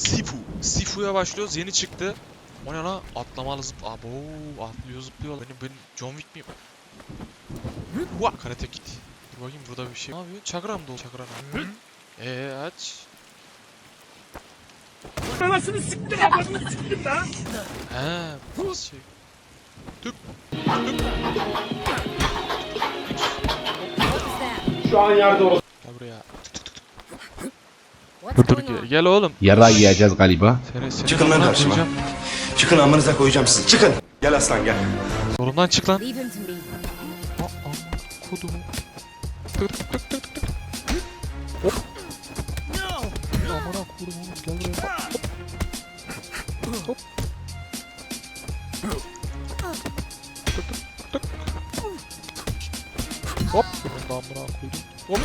Sifu. Sifu'ya başlıyoruz. Yeni çıktı. O ne lan? Atlamalı zıp... Abo atlıyor zıplıyor. Benim, benim John Wick miyim? Hua! Karate Kid. Dur bakayım burada bir şey. Ne yapıyor? Çakram dolu. Çakram. Eee aç. Anasını siktir kafasını siktir lan. He, bu şey. Tık. Şu an yerde orası. Dur gel, gel oğlum. Yara yiyeceğiz galiba. Seni, seni Çıkın lan karşıma. koyacağım. Çıkın amınıza koyacağım sizi. Çıkın. Gel aslan gel. Yolumdan çık lan. Aa, aa, kodumu. Tık tık tık tık tık. Hop. Amına kodum oğlum gel buraya. Hop. Hop. Tık tık tık. Hop. Amına koydum. Oğlum.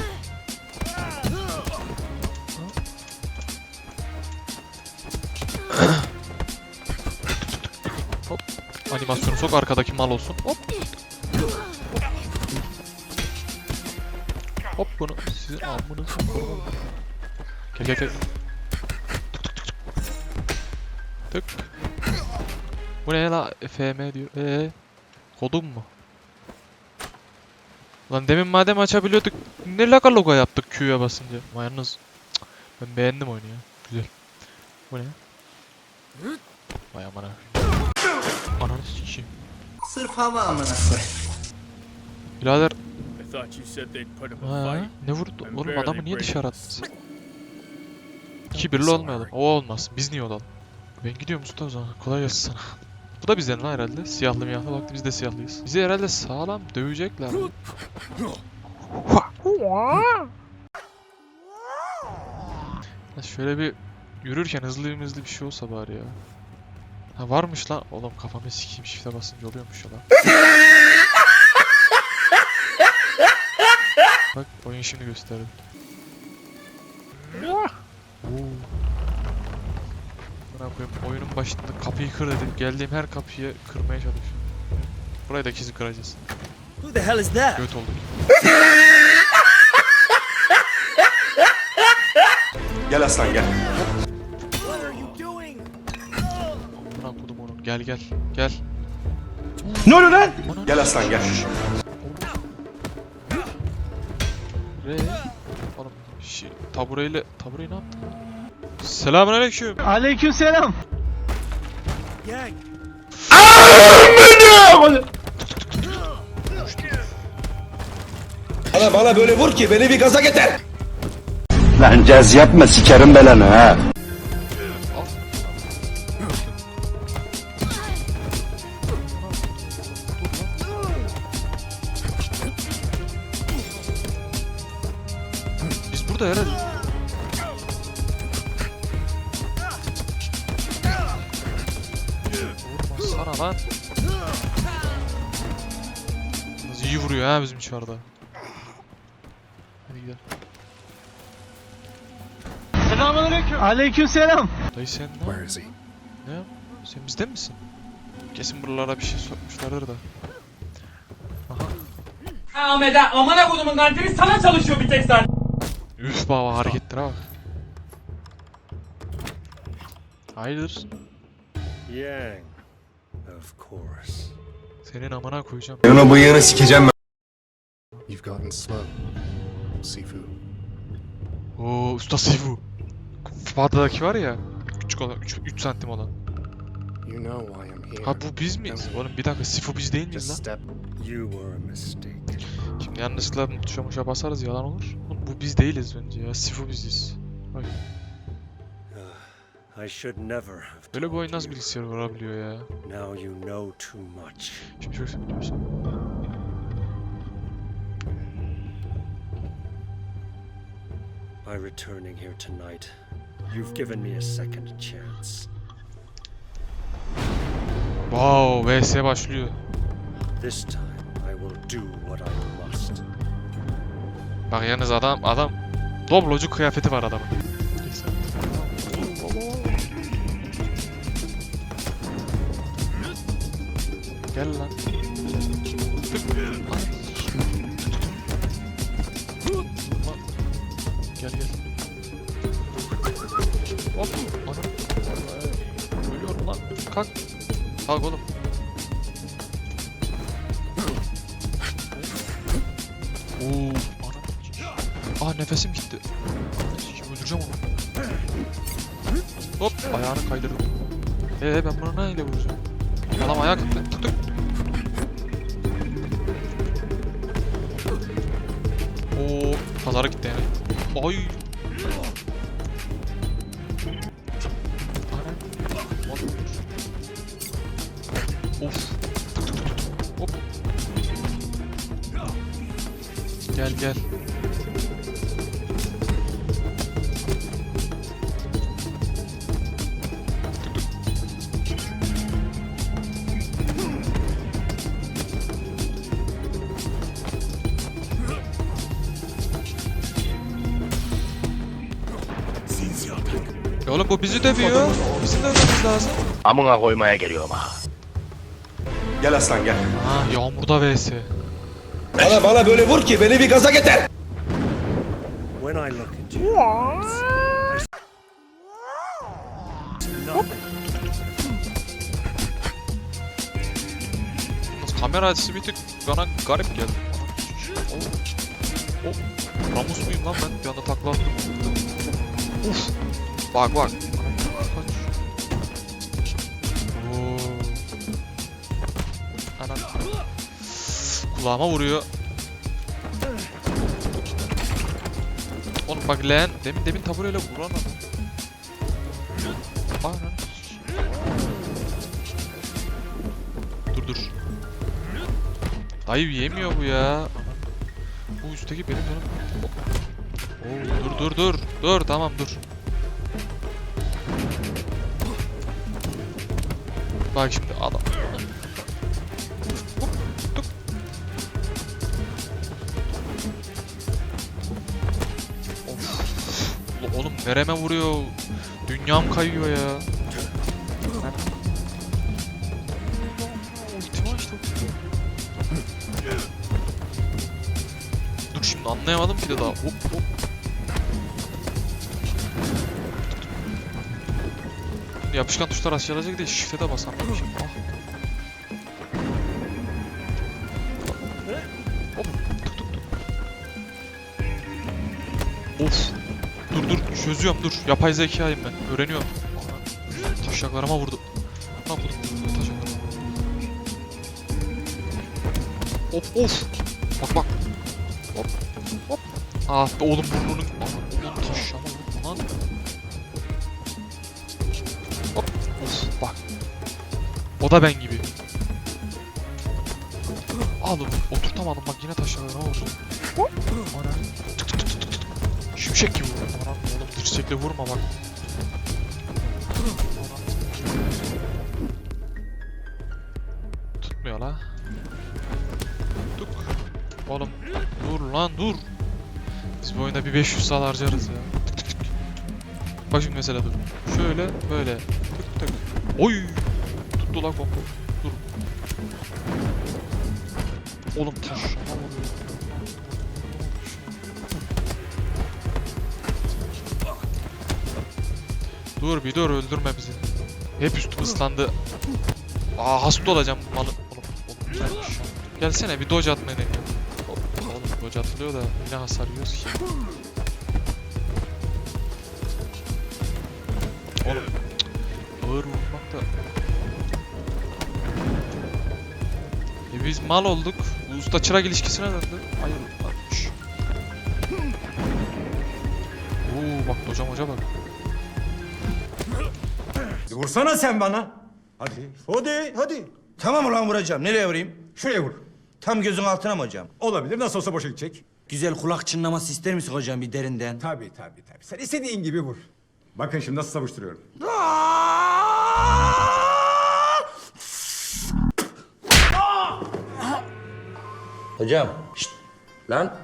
Animasyonu sok arkadaki mal olsun. Hop. Hop bunu sizin korumam. Gel gel gel. Tık. Bu ne la? FM diyor. Ee, kodum mu? Lan demin madem açabiliyorduk ne laka logo yaptık Q'ya basınca. Yalnız ben beğendim oyunu ya. Güzel. Bu ne? Vay amına. Ananı sikeyim. Sırf hava amına koy. Birader Ha, ne vurdu? Oğlum adamı niye dışarı attın? Kibirli olmayalım. O olmaz. Biz niye olalım? Ben gidiyorum usta o zaman. Kolay gelsin sana. Bu da bizden lan herhalde. Siyahlı miyahlı baktı biz de siyahlıyız. Bizi herhalde sağlam dövecekler. Ya şöyle bir yürürken hızlı hızlı bir şey olsa bari ya. Ha varmış lan. Oğlum kafamı sikeyim shift'e basınca oluyormuş ya lan. Bak oyun şimdi gösterdi. Oo. Bana koyayım oyunun başında kapıyı kır dedim. Geldiğim her kapıyı kırmaya çalışıyorum. Burayı da kesin kıracağız. Who the hell is that? Göt olduk. Gel aslan gel. Gel gel. Gel. Ne oluyor lan? Gel aslan gel. Re. Oğlum şey, tabureyle tabureyi ne yaptın? Selamünaleyküm. Aleykümselam. Gang. Bana bana böyle vur ki beni bir gaza getir. Lan caz yapma sikerim belanı ha. Nasıl iyi vuruyor ha bizim çarda. Hadi gidelim. Selamünaleyküm. Aleykümselam. Dayı sen ne? Where is he? Ne? Sen bizden misin? Kesin buralara bir şey sokmuşlardır da. Aha. Ahmet'e amına kodumun kantini sana çalışıyor bir tek zaten. Üf baba hareketlere bak. Hayırdır? Yang. Senin amına koyacağım. Ben o bıyığını sikeceğim ben. You've gotten slow, Sifu. Oo usta Sifu. Fada'daki var ya. Küçük olan 3 santim olan. You know why I'm here. Ha bu biz miyiz? Oğlum bir dakika Sifu biz değil miyiz lan? step. You were a mistake. Şimdi yanlışlıkla tuşa muşa basarız yalan olur. Oğlum bu biz değiliz bence ya. Sifu biziz. Bak I should never have böyle bir oyun nasıl bilgisayar vurabiliyor ya? Now you know too much. Şimdi şöyle söylüyorsun. By returning here tonight, you've given me a second chance. Wow VS başlıyor. This time, I will do what I must. Bak yalnız adam adam Doblocu kıyafeti var adamın. Gel lan. Gel gel. Hop. Ana. Ölüyorum lan. Kalk. Kalk oğlum. Oo. Aa nefesim gitti. Öldüreceğim onu. Hop ayağını kaydırdım. Ee ben bunu neyle vuracağım? Adam ayağa kalktı. Pazara gitti yani. Ay. Of. Hop. Gel gel. Oğlum bu bizi dövüyor. Bizim dövmemiz lazım. Amına koymaya geliyorum ha. Gel aslan gel. Ha yağmurda vs. Bana bana böyle vur ki beni bir gaza getir. When I look nothing. Yalnız Kamera açısı bir tık bana garip geldi. Oh. Oh. Ramus muyum lan ben? Bir anda takla attım. Uf. Bak bak. Anan. Kulağıma vuruyor. Oğlum bak leğen demin demin tabureyle vuran adam. Anan. Dur dur. Dayı yemiyor bu ya. Bu üstteki benim canım. Oo, dur dur dur. Dur tamam dur. Bak şimdi adam. Oğlum nereme vuruyor? Dünyam kayıyor ya. Dur şimdi anlayamadım ki de daha. Hop hop. Yapışkan tuşlar aşağılayacak diye shift'e de basamamışım. Ah. Hop. Tık tık tık. Of. Dur dur çözüyorum dur. Yapay zekayım ben. Öğreniyorum. Taşaklarıma vurdu. Ne yapalım? Taşaklarıma. Of. Bak bak. Hop hop. Ah be oğlum burnunun. Oğlum taşama bak. O da ben gibi. Al oğlum oturtamadım bak yine tık tık tık. Şimşek gibi vurdu. Aman oğlum dirsekle vurma bak. Tutmuyor la. Tuk. Oğlum dur lan dur. Biz bu oyunda bir 500 saat harcarız ya. Bak şimdi mesela dur. Şöyle böyle. Oy. Tuttu lan kombo. Dur. Oğlum taş. Dur bir dur öldürme bizi. Hep üstüm ıslandı. Aa hasta olacağım malı. Oğlum, oğlum güzelmiş. Gelsene bir dodge atmayı deneyelim. Hop, Oğlum dodge atılıyor da yine hasar yiyoruz ki. Oğlum ağır vurmak da. E biz mal olduk. Usta çırak ilişkisine döndü. Hayır varmış. Oo bak hocam hoca bak. Vursana sen bana. Hadi. Hadi, hadi. Tamam ulan vuracağım. Nereye vurayım? Şuraya vur. Tam gözün altına mı hocam? Olabilir. Nasıl olsa boşa gidecek. Güzel kulak çınlaması ister misin hocam bir derinden? Tabii, tabii, tabii. Sen istediğin gibi vur. Bakın şimdi nasıl savuşturuyorum. Hocam. Şşt. Lan.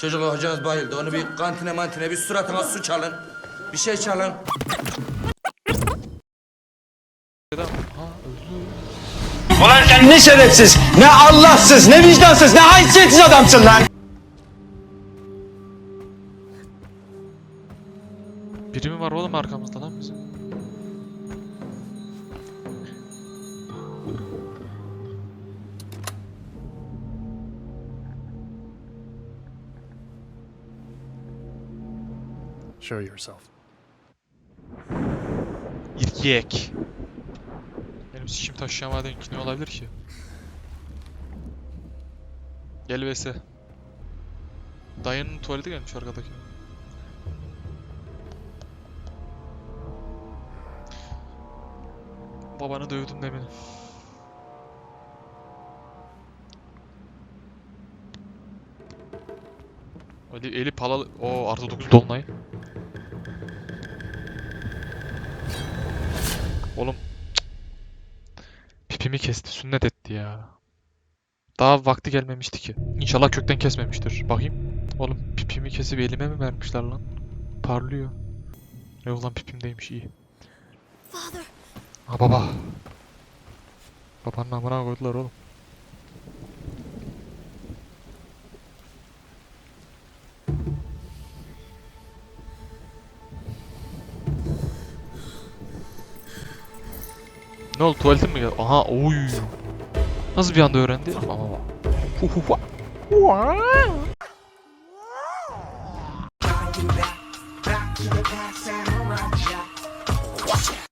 Çocuk hocanız bayıldı. Onu bir kantine mantine bir suratına su çalın. Bir şey çalın. Ulan sen ne şerefsiz, ne Allahsız, ne vicdansız, ne haysiyetsiz adamsın lan. Biri Biri mi var oğlum arkamızda lan bizim? Show yourself. İrkiyek. Benim sikim taşıyamadığım ki ne olabilir ki? Gel vs. Dayının tuvaleti gelmiş arkadaki. Babanı dövdüm demin. Eli, eli palalı. O artı 9 dolunay. Oğlum cık. pipimi kesti, sünnet etti ya. Daha vakti gelmemişti ki. İnşallah kökten kesmemiştir. Bakayım. Oğlum pipimi kesip elime mi vermişler lan? Parlıyor. Yok lan pipimdeymiş iyi. Ha baba. Babanın amına koydular oğlum. Ne oldu tuvaletin mi geldi? Aha oy. Nasıl bir anda öğrendi? Ama